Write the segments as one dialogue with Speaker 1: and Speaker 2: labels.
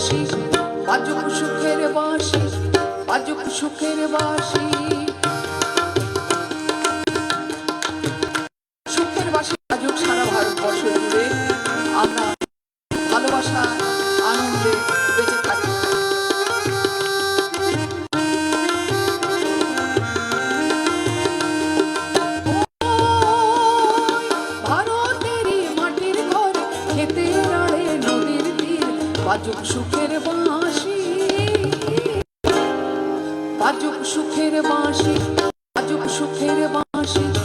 Speaker 1: বাঁশি বাজুক সুখের বাঁশি বাজুক সুখের বাঁশি সুখের বাজুক সারা ভারতবর্ষ জুড়ে আমরা ভালোবাসা, আনন্দে বেঁচে থাকি। ভারতেরই মাটির ঘর খেতে বাজুক সুখের বাঁশি। বাজুক সুখের বাঁশি বাজুক সুখের বাঁশি।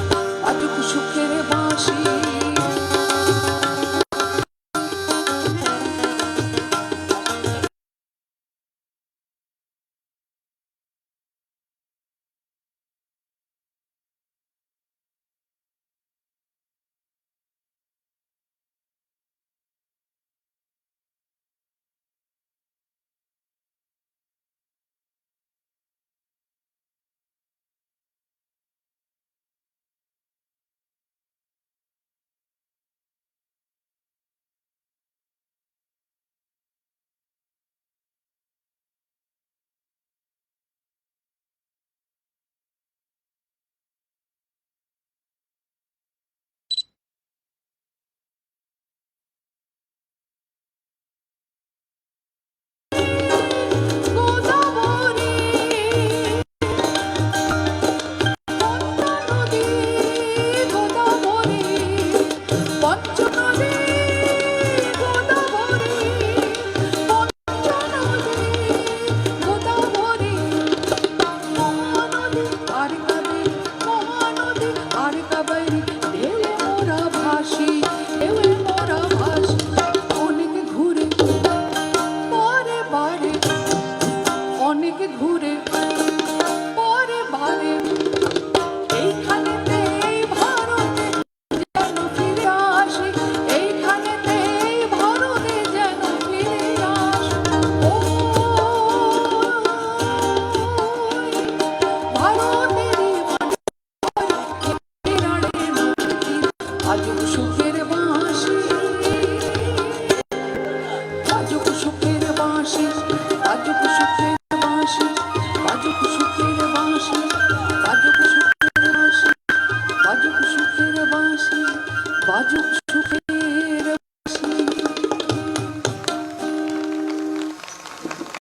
Speaker 1: Bye-bye. সুখের বাঁশি